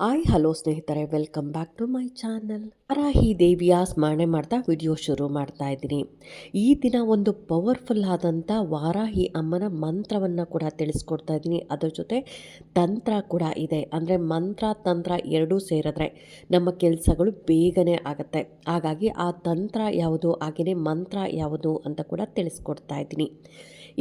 Hi, hello ಸ್ನೇಹಿತರೆ welcome back to my channel ಅರಾಹಿ ದೇವಿಯ ಸ್ಮರಣೆ ಮಾಡ್ತಾ ವಿಡಿಯೋ ಶುರು ಮಾಡ್ತಾ ಇದ್ದೀನಿ. ಈ ದಿನ ಒಂದು ಪವರ್ಫುಲ್ ಆದಂಥ ವಾರಾಹಿ ಅಮ್ಮನ ಮಂತ್ರವನ್ನು ಕೂಡ ತಿಳಿಸ್ಕೊಡ್ತಾ ಇದ್ದೀನಿ. ಅದರ ಜೊತೆ ತಂತ್ರ ಕೂಡ ಇದೆ. ಅಂದರೆ ಮಂತ್ರ, ತಂತ್ರ ಎರಡೂ ಸೇರಿದ್ರೆ ನಮ್ಮ ಕೆಲಸಗಳು ಬೇಗನೆ ಆಗುತ್ತೆ. ಹಾಗಾಗಿ ಆ ತಂತ್ರ ಯಾವುದು ಹಾಗೆಯೇ ಮಂತ್ರ ಯಾವುದು ಅಂತ ಕೂಡ ತಿಳಿಸ್ಕೊಡ್ತಾ ಇದ್ದೀನಿ.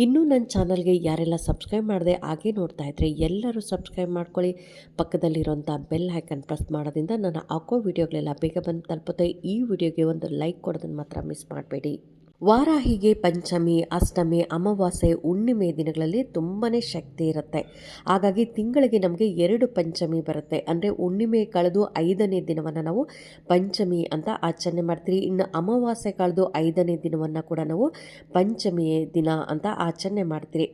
ಇನ್ನೂ ನನ್ನ ಚಾನಲ್ಗೆ ಯಾರೆಲ್ಲ ಸಬ್ಸ್ಕ್ರೈಬ್ ಮಾಡಿದೆ ಹಾಗೆ ನೋಡ್ತಾ ಇದ್ದರೆ ಎಲ್ಲರೂ ಸಬ್ಸ್ಕ್ರೈಬ್ ಮಾಡ್ಕೊಳ್ಳಿ. ಪಕ್ಕದಲ್ಲಿರುವಂಥ ಬೆಲ್ ಹ್ಯಾಕನ್ ಪ್ರೆಸ್ ಮಾಡೋದ್ರಿಂದ ನಾನು ಹಾಕೋ ವಿಡಿಯೋಗಳೆಲ್ಲ ಬೇಗ ಬಂದು ತಲುಪುತ್ತೆ. ಈ ವಿಡಿಯೋಗೆ ಒಂದು ಲೈಕ್ ಕೊಡೋದನ್ನು ಮಾತ್ರ ಮಿಸ್ ಮಾಡಬೇಡಿ. ವಾರಾಹಿಗೆ ಪಂಚಮಿ, ಅಷ್ಟಮಿ, ಅಮಾವಾಸ್ಯೆ, ಹುಣ್ಣಿಮೆ ದಿನಗಳಲ್ಲಿ ತುಂಬಾ ಶಕ್ತಿ ಇರುತ್ತೆ. ಹಾಗಾಗಿ ತಿಂಗಳಿಗೆ ನಮಗೆ ಎರಡು ಪಂಚಮಿ ಬರುತ್ತೆ. ಅಂದರೆ ಹುಣ್ಣಿಮೆ ಕಳೆದು ಐದನೇ ದಿನವನ್ನು ನಾವು ಪಂಚಮಿ ಅಂತ ಆಚರಣೆ ಮಾಡ್ತೀವಿ ಇನ್ನು ಅಮಾವಾಸ್ಯೆ ಕಳೆದು ಐದನೇ ದಿನವನ್ನು ಕೂಡ ನಾವು ಪಂಚಮಿ ದಿನ ಅಂತ ಆಚರಣೆ ಮಾಡ್ತೀರಿ.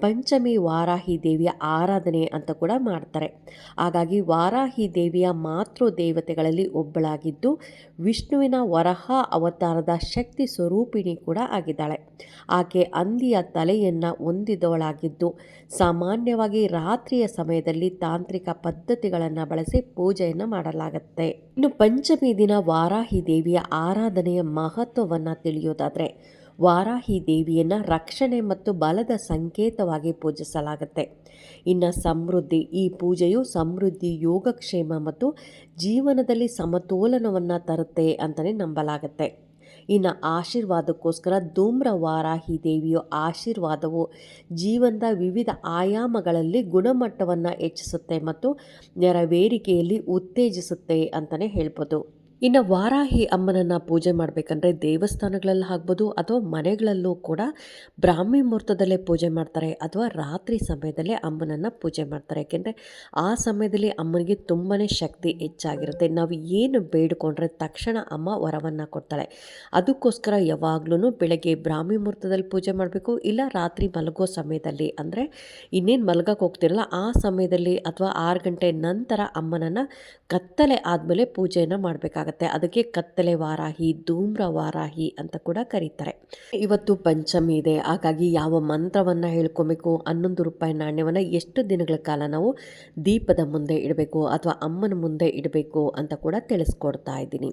ಪಂಚಮಿ ವಾರಾಹಿ ದೇವಿಯ ಆರಾಧನೆ ಅಂತ ಕೂಡ ಮಾಡ್ತಾರೆ. ಹಾಗಾಗಿ ವಾರಾಹಿ ದೇವಿಯ ಮಾತೃ ದೇವತೆಗಳಲ್ಲಿ ಒಬ್ಬಳಾಗಿದ್ದು ವಿಷ್ಣುವಿನ ವರಹ ಅವತಾರದ ಶಕ್ತಿ ಸ್ವರೂಪಿಣಿ ಕೂಡ ಆಗಿದ್ದಾಳೆ. ಆಕೆ ಅಂದಿಯ ತಲೆಯನ್ನು ಹೊಂದಿದವಳಾಗಿದ್ದು, ಸಾಮಾನ್ಯವಾಗಿ ರಾತ್ರಿಯ ಸಮಯದಲ್ಲಿ ತಾಂತ್ರಿಕ ಪದ್ಧತಿಗಳನ್ನು ಬಳಸಿ ಪೂಜೆಯನ್ನು ಮಾಡಲಾಗುತ್ತೆ. ಇನ್ನು ಪಂಚಮಿ ದಿನ ವಾರಾಹಿ ದೇವಿಯ ಆರಾಧನೆಯ ಮಹತ್ವವನ್ನು ತಿಳಿಯೋದಾದರೆ, ವಾರಾಹಿ ದೇವಿಯನ್ನು ರಕ್ಷಣೆ ಮತ್ತು ಬಲದ ಸಂಕೇತವಾಗಿ ಪೂಜಿಸಲಾಗುತ್ತೆ. ಇನ್ನು ಸಮೃದ್ಧಿ, ಈ ಪೂಜೆಯು ಸಮೃದ್ಧಿ, ಯೋಗಕ್ಷೇಮ ಮತ್ತು ಜೀವನದಲ್ಲಿ ಸಮತೋಲನವನ್ನು ತರುತ್ತೆ ಅಂತಲೇ ನಂಬಲಾಗುತ್ತೆ. ಇನ್ನು ಆಶೀರ್ವಾದಕ್ಕೋಸ್ಕರ ಧೂಮ್ರ ವಾರಾಹಿ ದೇವಿಯ ಆಶೀರ್ವಾದವು ಜೀವನದ ವಿವಿಧ ಆಯಾಮಗಳಲ್ಲಿ ಗುಣಮಟ್ಟವನ್ನು ಹೆಚ್ಚಿಸುತ್ತೆ ಮತ್ತು ನೆರವೇರಿಕೆಯಲ್ಲಿ ಉತ್ತೇಜಿಸುತ್ತೆ ಅಂತಲೇ ಹೇಳ್ಬೋದು. ಇನ್ನು ವಾರಾಹಿ ಅಮ್ಮನನ್ನು ಪೂಜೆ ಮಾಡಬೇಕಂದ್ರೆ ದೇವಸ್ಥಾನಗಳಲ್ಲಿ ಆಗ್ಬೋದು ಅಥವಾ ಮನೆಗಳಲ್ಲೂ ಕೂಡ ಬ್ರಾಹ್ಮಿ ಮುಹೂರ್ತದಲ್ಲೇ ಪೂಜೆ ಮಾಡ್ತಾರೆ ಅಥವಾ ರಾತ್ರಿ ಸಮಯದಲ್ಲೇ ಅಮ್ಮನನ್ನು ಪೂಜೆ ಮಾಡ್ತಾರೆ. ಯಾಕೆಂದರೆ ಆ ಸಮಯದಲ್ಲಿ ಅಮ್ಮನಿಗೆ ತುಂಬಾ ಶಕ್ತಿ ಹೆಚ್ಚಾಗಿರುತ್ತೆ. ನಾವು ಏನು ಬೇಡಿಕೊಂಡ್ರೆ ತಕ್ಷಣ ಅಮ್ಮ ವರವನ್ನು ಕೊಡ್ತಾಳೆ. ಅದಕ್ಕೋಸ್ಕರ ಯಾವಾಗ್ಲೂ ಬೆಳಗ್ಗೆ ಬ್ರಾಹ್ಮಿ ಮುಹೂರ್ತದಲ್ಲಿ ಪೂಜೆ ಮಾಡಬೇಕು. ಇಲ್ಲ ರಾತ್ರಿ ಮಲಗೋ ಸಮಯದಲ್ಲಿ ಅಂದರೆ ಇನ್ನೇನು ಮಲಗಕ್ಕೆ ಹೋಗ್ತಿರಲ್ಲ, ಆ ಸಮಯದಲ್ಲಿ ಅಥವಾ ಆರು ಗಂಟೆ ನಂತರ ಅಮ್ಮನನ್ನು ಕತ್ತಲೆ ಆದಮೇಲೆ ಪೂಜೆಯನ್ನು ಮಾಡಬೇಕಾಗುತ್ತೆ. ಆಗುತ್ತೆ ಅದಕ್ಕೆ ಕತ್ತಲೆ ವಾರಾಹಿ, ಧೂಮ್ರ ವಾರಾಹಿ ಅಂತ ಕೂಡ ಕರೀತಾರೆ. ಇವತ್ತು ಪಂಚಮಿ ಇದೆ. ಹಾಗಾಗಿ ಯಾವ ಮಂತ್ರವನ್ನು ಹೇಳ್ಕೊಬೇಕು ಹನ್ನೊಂದು ರೂಪಾಯಿ ನಾಣ್ಯವನ್ನು ಎಷ್ಟು ದಿನಗಳ ಕಾಲ ನಾವು ದೀಪದ ಮುಂದೆ ಇಡಬೇಕು ಅಥವಾ ಅಮ್ಮನ ಮುಂದೆ ಇಡಬೇಕು ಅಂತ ಕೂಡ ತಿಳಿಸ್ಕೊಡ್ತಾ ಇದ್ದೀನಿ.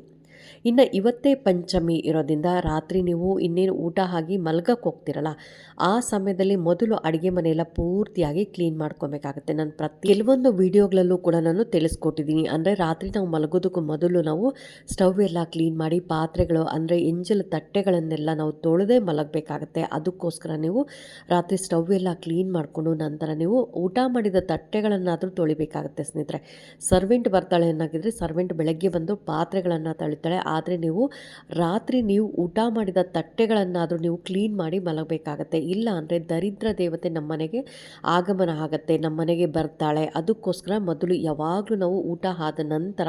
ಇನ್ನು ಇವತ್ತೇ ಪಂಚಮಿ ಇರೋದ್ರಿಂದ ರಾತ್ರಿ ನೀವು ಇನ್ನೇನು ಊಟ ಆಗಿ ಮಲ್ಗಕ್ಕೆ ಹೋಗ್ತಿರಲ್ಲ, ಆ ಸಮಯದಲ್ಲಿ ಮೊದಲು ಅಡುಗೆ ಮನೆಯೆಲ್ಲ ಪೂರ್ತಿಯಾಗಿ ಕ್ಲೀನ್ ಮಾಡ್ಕೊಬೇಕಾಗುತ್ತೆ. ನಾನು ಪ್ರತಿ ಕೆಲವೊಂದು ವೀಡಿಯೋಗಳಲ್ಲೂ ಕೂಡ ನಾನು ತಿಳಿಸ್ಕೊಟ್ಟಿದ್ದೀನಿ. ಅಂದರೆ ರಾತ್ರಿ ನಾವು ಮಲಗೋದಕ್ಕೂ ಮೊದಲು ನಾವು ಸ್ಟವ್ ಎಲ್ಲ ಕ್ಲೀನ್ ಮಾಡಿ, ಪಾತ್ರೆಗಳು ಅಂದರೆ ಎಂಜಲ್ ತಟ್ಟೆಗಳನ್ನೆಲ್ಲ ನಾವು ತೊಳೆದೇ ಮಲಗಬೇಕಾಗತ್ತೆ. ಅದಕ್ಕೋಸ್ಕರ ನೀವು ರಾತ್ರಿ ಸ್ಟವ್ ಎಲ್ಲ ಕ್ಲೀನ್ ಮಾಡಿಕೊಂಡು ನಂತರ ನೀವು ಊಟ ಮಾಡಿದ ತಟ್ಟೆಗಳನ್ನಾದರೂ ತೊಳಿಬೇಕಾಗುತ್ತೆ ಸ್ನೇಹಿತರೆ. ಸರ್ವೆಂಟ್ ಬರ್ತಾಳೆ ಏನಾಗಿದ್ರೆ ಸರ್ವೆಂಟ್ ಬೆಳಗ್ಗೆ ಬಂದು ಪಾತ್ರೆಗಳನ್ನು ತಳಿತಾಳೆ. ಆದರೆ ನೀವು ರಾತ್ರಿ ನೀವು ಊಟ ಮಾಡಿದ ತಟ್ಟೆಗಳನ್ನಾದರೂ ನೀವು ಕ್ಲೀನ್ ಮಾಡಿ ಮಲಗಬೇಕಾಗತ್ತೆ. ಇಲ್ಲ ಅಂದರೆ ದರಿದ್ರ ದೇವತೆ ನಮ್ಮ ಮನೆಗೆ ಆಗಮನ ಆಗುತ್ತೆ ನಮ್ಮ ಮನೆಗೆ ಬರ್ತಾಳೆ. ಅದಕ್ಕೋಸ್ಕರ ಮೊದಲು ಯಾವಾಗಲೂ ನಾವು ಊಟ ಆದ ನಂತರ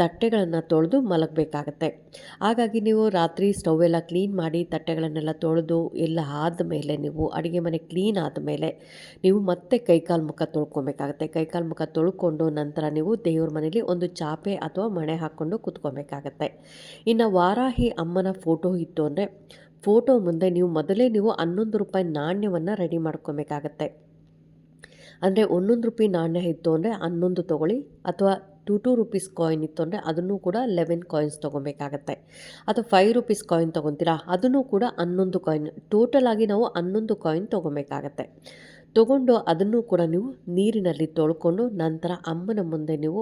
ತಟ್ಟೆಗಳನ್ನು ತೊಳೆದು ಮಲಗಬೇಕಾಗತ್ತೆ. ಹಾಗಾಗಿ ನೀವು ರಾತ್ರಿ ಸ್ಟವ್ ಎಲ್ಲ ಕ್ಲೀನ್ ಮಾಡಿ ತಟ್ಟೆಗಳನ್ನೆಲ್ಲ ತೊಳೆದು ಎಲ್ಲ ಆದ ಮೇಲೆ ನೀವು ಅಡುಗೆ ಮನೆ ಕ್ಲೀನ್ ಆದ ಮೇಲೆ ನೀವು ಮತ್ತೆ ಕೈಕಾಲು ಮುಖ ತೊಳ್ಕೊಬೇಕಾಗತ್ತೆ. ಕೈಕಾಲು ಮುಖ ತೊಳ್ಕೊಂಡು ನಂತರ ನೀವು ದೇವ್ರ ಮನೇಲಿ ಒಂದು ಚಾಪೆ ಅಥವಾ ಮಣೆ ಹಾಕ್ಕೊಂಡು ಕುತ್ಕೊಬೇಕಾಗತ್ತೆ. ಇನ್ನು ವಾರಾಹಿ ಅಮ್ಮನ ಫೋಟೋ ಇತ್ತು ಅಂದರೆ, ಫೋಟೋ ಮುಂದೆ ನೀವು ಮೊದಲೇ ನೀವು ಹನ್ನೊಂದು ರೂಪಾಯಿ ನಾಣ್ಯವನ್ನು ರೆಡಿ ಮಾಡ್ಕೊಬೇಕಾಗತ್ತೆ. ಅಂದರೆ ಒಂದೊಂದು ರೂಪಾಯಿ ನಾಣ್ಯ ಇತ್ತು ಅಂದರೆ ಹನ್ನೊಂದು ತೊಗೊಳ್ಳಿ, ಅಥವಾ ಟು ಟೂ ರುಪೀಸ್ ಕಾಯಿನ್ ಇತ್ತು ಅಂದರೆ ಅದನ್ನು ಕೂಡ ಲೆವೆನ್ ಕಾಯಿನ್ಸ್ ತೊಗೊಬೇಕಾಗತ್ತೆ. ಅಥವಾ ಫೈವ್ ರುಪೀಸ್ ಕಾಯಿನ್ ತೊಗೊತೀರಾ, ಅದನ್ನು ಕೂಡ ಹನ್ನೊಂದು ಕಾಯಿನ್ ಟೋಟಲ್ ಆಗಿ ನಾವು ಹನ್ನೊಂದು ಕಾಯಿನ್ ತೊಗೊಬೇಕಾಗತ್ತೆ. ತೊಗೊಂಡು ಅದನ್ನು ಕೂಡ ನೀವು ನೀರಿನಲ್ಲಿ ತೊಳ್ಕೊಂಡು ನಂತರ ಅಮ್ಮನ ಮುಂದೆ ನೀವು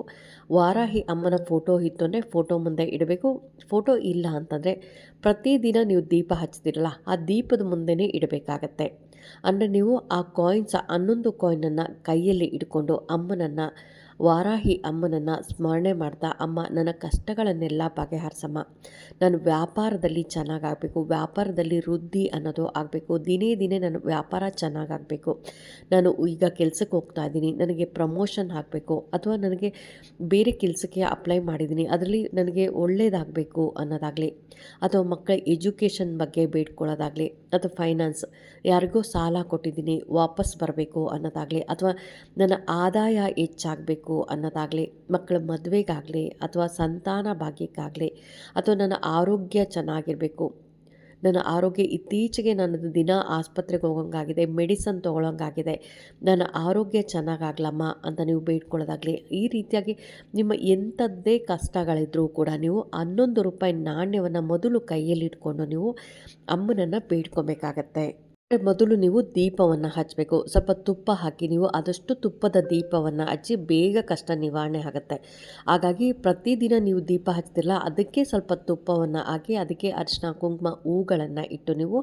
ವಾರಾಹಿ ಅಮ್ಮನ ಫೋಟೋ ಇತ್ತು ಅಂದರೆ ಫೋಟೋ ಮುಂದೆ ಇಡಬೇಕು. ಫೋಟೋ ಇಲ್ಲ ಅಂತಂದರೆ ಪ್ರತಿದಿನ ನೀವು ದೀಪ ಹಚ್ತಿರಲ್ಲ, ಆ ದೀಪದ ಮುಂದೆನೇ ಇಡಬೇಕಾಗತ್ತೆ. ಅಂದರೆ ನೀವು ಆ ಕಾಯಿನ್ಸ್ ಹನ್ನೊಂದು ಕಾಯಿನನ್ನು ಕೈಯಲ್ಲಿ ಇಟ್ಕೊಂಡು ಅಮ್ಮನನ್ನು ವಾರಾಹಿ ಅಮ್ಮನನ್ನು ಸ್ಮರಣೆ ಮಾಡ್ತಾ, ಅಮ್ಮ, ನನ್ನ ಕಷ್ಟಗಳನ್ನೆಲ್ಲ ಬಗೆಹರಿಸಮ್ಮ. ನಾನು ವ್ಯಾಪಾರದಲ್ಲಿ ಚೆನ್ನಾಗಾಗಬೇಕು, ವ್ಯಾಪಾರದಲ್ಲಿ ವೃದ್ಧಿ ಅನ್ನೋದು ಆಗಬೇಕು. ದಿನೇ ದಿನೇ ನಾನು ವ್ಯಾಪಾರ ಚೆನ್ನಾಗಾಗಬೇಕು. ನಾನು ಈಗ ಕೆಲಸಕ್ಕೆ ಹೋಗ್ತಾ ಇದ್ದೀನಿ. ನನಗೆ ಪ್ರಮೋಷನ್ ಆಗಬೇಕು. ಅಥವಾ ನನಗೆ ಬೇರೆ ಕೆಲಸಕ್ಕೆ ಅಪ್ಲೈ ಮಾಡಿದ್ದೀನಿ. ಅದರಲ್ಲಿ ನನಗೆ ಒಳ್ಳೆಯದಾಗಬೇಕು ಅನ್ನೋದಾಗಲಿ, ಅಥವಾ ಮಕ್ಕಳ ಎಜುಕೇಷನ್ ಬಗ್ಗೆ ಬೇಡ್ಕೊಳ್ಳೋದಾಗಲಿ, ಅಥವಾ ಫೈನಾನ್ಸ್, ಯಾರಿಗೋ ಸಾಲ ಕೊಟ್ಟಿದ್ದೀನಿ, ವಾಪಸ್ ಬರಬೇಕು ಅನ್ನೋದಾಗಲಿ, ಅಥವಾ ನನ್ನ ಆದಾಯ ಹೆಚ್ಚಾಗಬೇಕು ಅನ್ನೋದಾಗಲಿ ಮಕ್ಕಳ ಮದುವೆಗಾಗಲಿ ಅಥವಾ ಸಂತಾನ ಭಾಗ್ಯಕ್ಕಾಗಲಿ ಅಥವಾ ನನ್ನ ಆರೋಗ್ಯ ಚೆನ್ನಾಗಿರಬೇಕು. ನನ್ನ ಆರೋಗ್ಯ ಇತ್ತೀಚೆಗೆ ನನ್ನದು ದಿನ ಆಸ್ಪತ್ರೆಗೆ ಹೋಗೋಂಗಾಗಿದೆ, ಮೆಡಿಸನ್ ತೊಗೊಳೋಂಗಾಗಿದೆ. ನನ್ನ ಆರೋಗ್ಯ ಚೆನ್ನಾಗಾಗ್ಲಮ್ಮ ಅಂತ ನೀವು ಬೇಡ್ಕೊಳ್ಳೋದಾಗಲಿ, ಈ ರೀತಿಯಾಗಿ ನಿಮ್ಮ ಎಂಥದ್ದೇ ಕಷ್ಟಗಳಿದ್ರೂ ಕೂಡ ನೀವು ಹನ್ನೊಂದು ರೂಪಾಯಿ ನಾಣ್ಯವನ್ನು ಮೊದಲು ಕೈಯಲ್ಲಿಟ್ಕೊಂಡು ನೀವು ಅಮ್ಮನನ್ನು ಬೇಡ್ಕೊಬೇಕಾಗತ್ತೆ. ಮೊದಲು ನೀವು ದೀಪವನ್ನು ಹಚ್ಚಬೇಕು ಸ್ವಲ್ಪ ತುಪ್ಪ ಹಾಕಿ ನೀವು ಆದಷ್ಟು ತುಪ್ಪದ ದೀಪವನ್ನು ಹಚ್ಚಿ ಬೇಗ ಕಷ್ಟ ನಿವಾರಣೆ ಆಗುತ್ತೆ. ಹಾಗಾಗಿ ಪ್ರತಿದಿನ ನೀವು ದೀಪ ಹಚ್ತಿರಲ್ಲ ಅದಕ್ಕೆ ಸ್ವಲ್ಪ ತುಪ್ಪವನ್ನು ಹಾಕಿ ಅದಕ್ಕೆ ಅರ್ಶಿನ ಕುಂಕುಮ, ಹೂಗಳನ್ನು ಇಟ್ಟು ನೀವು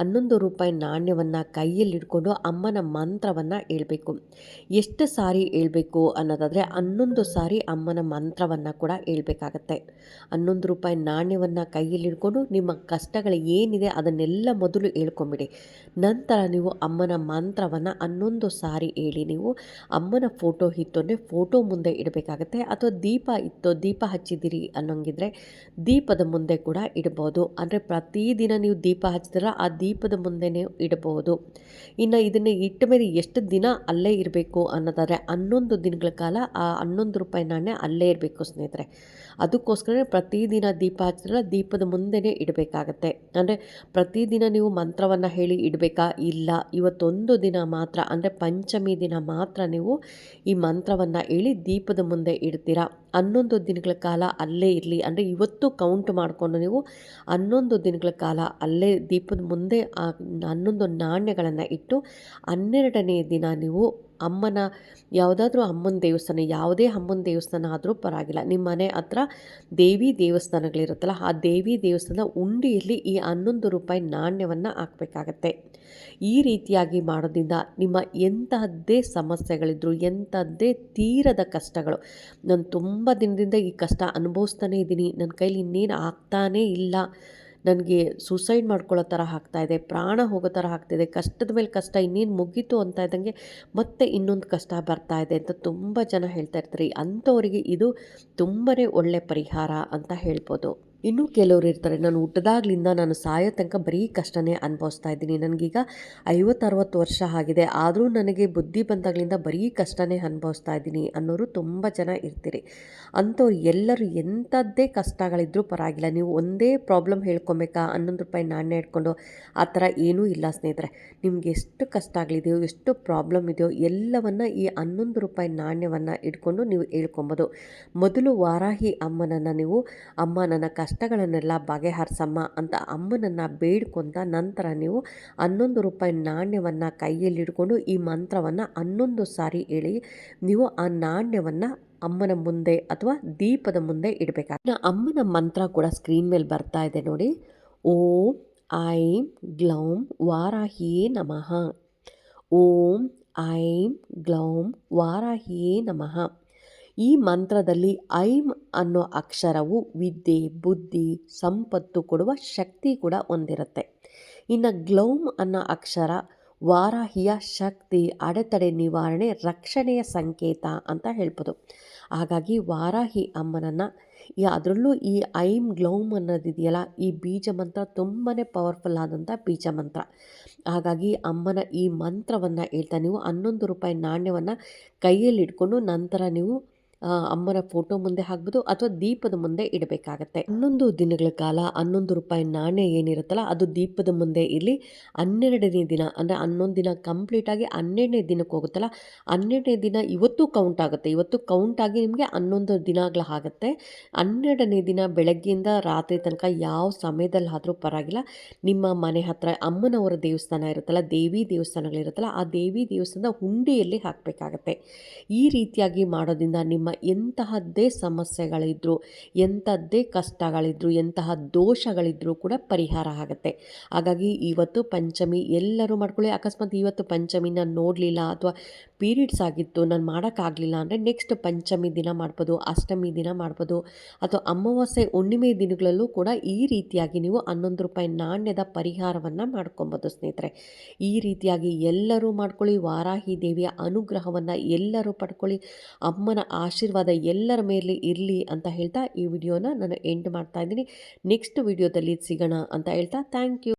ಹನ್ನೊಂದು ರೂಪಾಯಿ ನಾಣ್ಯವನ್ನು ಕೈಯಲ್ಲಿ ಇಟ್ಕೊಂಡು ಅಮ್ಮನ ಮಂತ್ರವನ್ನು ಹೇಳಬೇಕು. ಎಷ್ಟು ಸಾರಿ ಹೇಳಬೇಕು ಅನ್ನೋದಾದರೆ ಹನ್ನೊಂದು ಸಾರಿ ಅಮ್ಮನ ಮಂತ್ರವನ್ನು ಕೂಡ ಹೇಳಬೇಕಾಗತ್ತೆ. ಹನ್ನೊಂದು ರೂಪಾಯಿ ನಾಣ್ಯವನ್ನು ಕೈಯಲ್ಲಿ ಇಟ್ಕೊಂಡು ನಿಮ್ಮ ಕಷ್ಟಗಳು ಏನಿದೆ ಅದನ್ನೆಲ್ಲ ಮೊದಲು ಹೇಳ್ಕೊಂಬಿಡಿ. ನಂತರ ನೀವು ಅಮ್ಮನ ಮಂತ್ರವನ್ನು ಹನ್ನೊಂದು ಸಾರಿ ಹೇಳಿ. ನೀವು ಅಮ್ಮನ ಫೋಟೋ ಇತ್ತೊಂದರೆ ಫೋಟೋ ಮುಂದೆ ಇಡಬೇಕಾಗತ್ತೆ. ಅಥವಾ ದೀಪ ಇತ್ತು, ದೀಪ ಹಚ್ಚಿದ್ದೀರಿ ಅನ್ನೋಂಗಿದ್ರೆ ದೀಪದ ಮುಂದೆ ಕೂಡ ಇಡ್ಬೋದು. ಅಂದರೆ ಪ್ರತಿದಿನ ನೀವು ದೀಪ ಹಚ್ಚಿದ್ರೆ ಆ ದೀಪದ ಮುಂದೆನೇ ಇಡಬಹುದು ಇನ್ನು ಇದನ್ನು ಇಟ್ಟ ಮೇಲೆ ಎಷ್ಟು ದಿನ ಅಲ್ಲೇ ಇರಬೇಕು ಅನ್ನೋದಾದರೆ ಹನ್ನೊಂದು ದಿನಗಳ ಕಾಲ ಆ ಹನ್ನೊಂದು ರೂಪಾಯಿ ನಾಣ್ಯ ಅಲ್ಲೇ ಇರಬೇಕು ಸ್ನೇಹಿತರೆ. ಅದಕ್ಕೋಸ್ಕರ ಪ್ರತಿದಿನ ದೀಪ ಹಚ್ಚಿದ್ರೆ ದೀಪದ ಮುಂದೆನೇ ಇಡಬೇಕಾಗತ್ತೆ. ಅಂದರೆ ಪ್ರತಿದಿನ ನೀವು ಮಂತ್ರವನ್ನು ಹೇಳಿ ಇಡಬೇಕಾ? ಇಲ್ಲ. ಇವತ್ತೊಂದು ದಿನ ಮಾತ್ರ, ಅಂದರೆ ಪಂಚಮಿ ದಿನ ಮಾತ್ರ ನೀವು ಈ ಮಂತ್ರವನ್ನು ಹೇಳಿ ದೀಪದ ಮುಂದೆ ಇಡ್ತೀರಾ? ಹನ್ನೊಂದು ದಿನಗಳ ಕಾಲ ಅಲ್ಲೇ ಇರಲಿ. ಅಂದರೆ ಇವತ್ತು ಕೌಂಟ್ ಮಾಡಿಕೊಂಡು ನೀವು ಹನ್ನೊಂದು ದಿನಗಳ ಕಾಲ ಅಲ್ಲೇ ದೀಪದ ಮುಂದೆ ಹನ್ನೊಂದು ನಾಣ್ಯಗಳನ್ನು ಇಟ್ಟು ಹನ್ನೆರಡನೇ ದಿನ ನೀವು ಅಮ್ಮನ ಯಾವುದಾದ್ರೂ ಅಮ್ಮನ ದೇವಸ್ಥಾನ, ಯಾವುದೇ ಅಮ್ಮನ ದೇವಸ್ಥಾನ ಆದರೂ ಪರವಾಗಿಲ್ಲ. ನಿಮ್ಮ ಮನೆ ಹತ್ರ ದೇವಿ ದೇವಸ್ಥಾನಗಳಿರುತ್ತಲ್ಲ, ಆ ದೇವಿ ದೇವಸ್ಥಾನ ಉಂಡಿಯಲ್ಲಿ ಈ ಹನ್ನೊಂದು ರೂಪಾಯಿ ನಾಣ್ಯವನ್ನು ಹಾಕಬೇಕಾಗತ್ತೆ. ಈ ರೀತಿಯಾಗಿ ಮಾಡೋದ್ರಿಂದ ನಿಮ್ಮ ಎಂತಹದ್ದೇ ಸಮಸ್ಯೆಗಳಿದ್ರು ಎಂಥದ್ದೇ ತೀರದ ಕಷ್ಟಗಳು, ನಾನು ತುಂಬ ದಿನದಿಂದ ಈ ಕಷ್ಟ ಅನುಭವಿಸ್ತಾನೇ ಇದ್ದೀನಿ ನನ್ನ ಕೈಲಿ ಇನ್ನೇನು ಆಗ್ತಾನೇ ಇಲ್ಲ ನನಗೆ ಸುಸೈಡ್ ಮಾಡ್ಕೊಳ್ಳೋ ಥರ ಆಗ್ತಾಯಿದೆ ಪ್ರಾಣ ಹೋಗೋ ಥರ ಆಗ್ತಾಯಿದೆ ಕಷ್ಟದ ಮೇಲೆ ಕಷ್ಟ ಇನ್ನೇನು ಮುಗೀತು ಅಂತ ಇದ್ದಂಗೆ ಮತ್ತೆ ಇನ್ನೊಂದು ಕಷ್ಟ ಬರ್ತಾ ಇದೆ ಅಂತ ತುಂಬ ಜನ ಹೇಳ್ತಾ ಇರ್ತಾರೆ. ಅಂಥವರಿಗೆ ಇದು ತುಂಬನೇ ಒಳ್ಳೆಯ ಪರಿಹಾರ ಅಂತ ಹೇಳ್ಬೋದು. ಇನ್ನೂ ಕೆಲವರು ಇರ್ತಾರೆ. ನಾನು ಹುಟ್ಟದಾಗ್ಲಿಂದ ನಾನು ಸಾಯೋ ತನಕ ಬರೀ ಕಷ್ಟನೇ ಅನುಭವಿಸ್ತಾ ಇದ್ದೀನಿ. ನನಗೀಗ ಐವತ್ತರವತ್ತು ವರ್ಷ ಆಗಿದೆ. ಆದರೂ ನನಗೆ ಬುದ್ಧಿ ಬಂದಾಗ್ಲಿಂದ ಬರೀ ಕಷ್ಟನೇ ಅನುಭವಿಸ್ತಾ ಇದ್ದೀನಿ ಅನ್ನೋರು ತುಂಬ ಜನ ಇರ್ತೀರಿ. ಅಂಥವ್ರು ಎಲ್ಲರೂ ಎಂಥದ್ದೇ ಕಷ್ಟಗಳಿದ್ರೂ ಪರವಾಗಿಲ್ಲ. ನೀವು ಒಂದೇ ಪ್ರಾಬ್ಲಮ್ ಹೇಳ್ಕೊಬೇಕಾ? ಹನ್ನೊಂದು ರೂಪಾಯಿ ನಾಣ್ಯ ಇಟ್ಕೊಂಡು ಆ ಥರ ಏನೂ ಇಲ್ಲ ಸ್ನೇಹಿತರೆ. ನಿಮ್ಗೆ ಎಷ್ಟು ಕಷ್ಟ ಆಗಲಿದೆಯೋ, ಎಷ್ಟು ಪ್ರಾಬ್ಲಮ್ ಇದೆಯೋ ಎಲ್ಲವನ್ನು ಈ ಹನ್ನೊಂದು ರೂಪಾಯಿ ನಾಣ್ಯವನ್ನು ಇಟ್ಕೊಂಡು ನೀವು ಹೇಳ್ಕೊಬೋದು. ಮೊದಲು ವಾರಾಹಿ ಅಮ್ಮನನ್ನು ನೀವು, ಅಮ್ಮ ನನ್ನ ಕಷ್ಟ ಕಷ್ಟಗಳನ್ನೆಲ್ಲ ಬಗೆಹರಿಸಮ್ಮ ಅಂತ ಅಮ್ಮನನ್ನು ಬೇಡ್ಕೊಂತ ನಂತರ ನೀವು ಹನ್ನೊಂದು ರೂಪಾಯಿ ನಾಣ್ಯವನ್ನು ಕೈಯಲ್ಲಿಡ್ಕೊಂಡು ಈ ಮಂತ್ರವನ್ನು ಹನ್ನೊಂದು ಸಾರಿ ಹೇಳಿ ನೀವು ಆ ನಾಣ್ಯವನ್ನು ಅಮ್ಮನ ಮುಂದೆ ಅಥವಾ ದೀಪದ ಮುಂದೆ ಇಡಬೇಕಾಗ ಅಮ್ಮನ ಮಂತ್ರ ಕೂಡ ಸ್ಕ್ರೀನ್ ಮೇಲೆ ಬರ್ತಾ ಇದೆ ನೋಡಿ. ಓಂ ಐಂ ಗ್ಲೌಂ ವಾರಾಹಿಯೇ ನಮಃ. ಓಂ ಐಂ ಗ್ಲೌಂ ವಾರಾಹಿಯೇ ನಮಃ. ಈ ಮಂತ್ರದಲ್ಲಿ ಐಮ್ ಅನ್ನೋ ಅಕ್ಷರವು ವಿದ್ಯೆ, ಬುದ್ಧಿ, ಸಂಪತ್ತು ಕೊಡುವ ಶಕ್ತಿ ಕೂಡ ಹೊಂದಿರುತ್ತೆ. ಇನ್ನು ಗ್ಲೌಮ್ ಅನ್ನೋ ಅಕ್ಷರ ವಾರಾಹಿಯ ಶಕ್ತಿ, ಅಡೆತಡೆ ನಿವಾರಣೆ, ರಕ್ಷಣೆಯ ಸಂಕೇತ ಅಂತ ಹೇಳ್ಬೋದು. ಹಾಗಾಗಿ ವಾರಾಹಿ ಅಮ್ಮನನ್ನು ಈ ಅದರಲ್ಲೂ ಈ ಐಮ್ ಗ್ಲೌಮ್ ಅನ್ನೋದಿದೆಯಲ್ಲ, ಈ ಬೀಜ ಮಂತ್ರ ತುಂಬಾ ಪವರ್ಫುಲ್ ಆದಂಥ ಬೀಜ ಮಂತ್ರ. ಹಾಗಾಗಿ ಅಮ್ಮನ ಈ ಮಂತ್ರವನ್ನು ಹೇಳ್ತಾ, ನೀವು ಹನ್ನೊಂದು ರೂಪಾಯಿ ನಾಣ್ಯವನ್ನು ಕೈಯಲ್ಲಿ ಇಟ್ಕೊಂಡು ನಂತರ ನೀವು ಅಮ್ಮನ ಫೋಟೋ ಮುಂದೆ ಹಾಕ್ಬೋದು ಅಥವಾ ದೀಪದ ಮುಂದೆ ಇಡಬೇಕಾಗತ್ತೆ. ಹನ್ನೊಂದು ದಿನಗಳ ಕಾಲ ಹನ್ನೊಂದು ರೂಪಾಯಿ ನಾಣ್ಯ ಏನಿರುತ್ತಲ್ಲ, ಅದು ದೀಪದ ಮುಂದೆ ಇರಲಿ. ಹನ್ನೆರಡನೇ ದಿನ, ಅಂದರೆ ಹನ್ನೊಂದು ದಿನ ಕಂಪ್ಲೀಟಾಗಿ ಹನ್ನೆರಡನೇ ದಿನಕ್ಕೆ ಹೋಗುತ್ತಲ್ಲ, ಹನ್ನೆರಡನೇ ದಿನ ಇವತ್ತು ಕೌಂಟ್ ಆಗುತ್ತೆ. ಇವತ್ತು ಕೌಂಟ್ ಆಗಿ ನಿಮಗೆ ಹನ್ನೊಂದು ಆಗುತ್ತೆ. ಹನ್ನೆರಡನೇ ದಿನ ಬೆಳಗ್ಗೆಯಿಂದ ರಾತ್ರಿ ತನಕ ಯಾವ ಸಮಯದಲ್ಲಿ ಆದರೂ ಪರವಾಗಿಲ್ಲ. ನಿಮ್ಮ ಮನೆ ಹತ್ರ ಅಮ್ಮನವರ ದೇವಸ್ಥಾನ ಇರುತ್ತಲ್ಲ, ದೇವಿ ದೇವಸ್ಥಾನಗಳಿರುತ್ತಲ್ಲ, ಆ ದೇವಿ ದೇವಸ್ಥಾನದ ಹುಂಡಿಯಲ್ಲಿ ಹಾಕಬೇಕಾಗತ್ತೆ. ಈ ರೀತಿಯಾಗಿ ಮಾಡೋದ್ರಿಂದ ನಿಮ್ಮ ಎಂತಹದ್ದೇ ಸಮಸ್ಯೆಗಳಿದ್ದರೂ ಎಂಥದ್ದೇ ಕಷ್ಟಗಳಿದ್ದರೂ ಎಂತಹ ದೋಷಗಳಿದ್ದರೂ ಕೂಡ ಪರಿಹಾರ ಆಗುತ್ತೆ. ಹಾಗಾಗಿ ಇವತ್ತು ಪಂಚಮಿ, ಎಲ್ಲರೂ ಮಾಡ್ಕೊಳ್ಳಿ. ಅಕಸ್ಮಾತ್ ಇವತ್ತು ಪಂಚಮಿನ ನೋಡಲಿಲ್ಲ ಅಥವಾ ಪೀರಿಯಡ್ಸ್ ಆಗಿತ್ತು, ನಾನು ಮಾಡೋಕ್ಕಾಗಲಿಲ್ಲ ಅಂದರೆ ನೆಕ್ಸ್ಟ್ ಪಂಚಮಿ ದಿನ ಮಾಡ್ಬೋದು, ಅಷ್ಟಮಿ ದಿನ ಮಾಡ್ಬೋದು ಅಥವಾ ಅಮಾವಾಸ್ಯೆ, ಹುಣ್ಣಿಮೆ ದಿನಗಳಲ್ಲೂ ಕೂಡ ಈ ರೀತಿಯಾಗಿ ನೀವು ಹನ್ನೊಂದು ರೂಪಾಯಿ ನಾಣ್ಯದ ಪರಿಹಾರವನ್ನು ಮಾಡ್ಕೊಬೋದು ಸ್ನೇಹಿತರೆ. ಈ ರೀತಿಯಾಗಿ ಎಲ್ಲರೂ ಮಾಡ್ಕೊಳ್ಳಿ. ವಾರಾಹಿ ದೇವಿಯ ಅನುಗ್ರಹವನ್ನು ಎಲ್ಲರೂ ಪಡ್ಕೊಳ್ಳಿ. ಅಮ್ಮನ ಆಶೀರ್ವಾದ ಆಶೀರ್ವಾದ ಎಲ್ಲರ ಮೇಲೆ ಇರಲಿ ಅಂತ ಹೇಳ್ತಾ ಈ ವಿಡಿಯೋನ ನಾನು ಎಂಡ್ ಮಾಡ್ತಾ ಇದ್ದೀನಿ. ನೆಕ್ಸ್ಟ್ ವಿಡಿಯೋದಲ್ಲಿ ಸಿಗೋಣ ಅಂತ ಹೇಳ್ತಾ ಥ್ಯಾಂಕ್ ಯು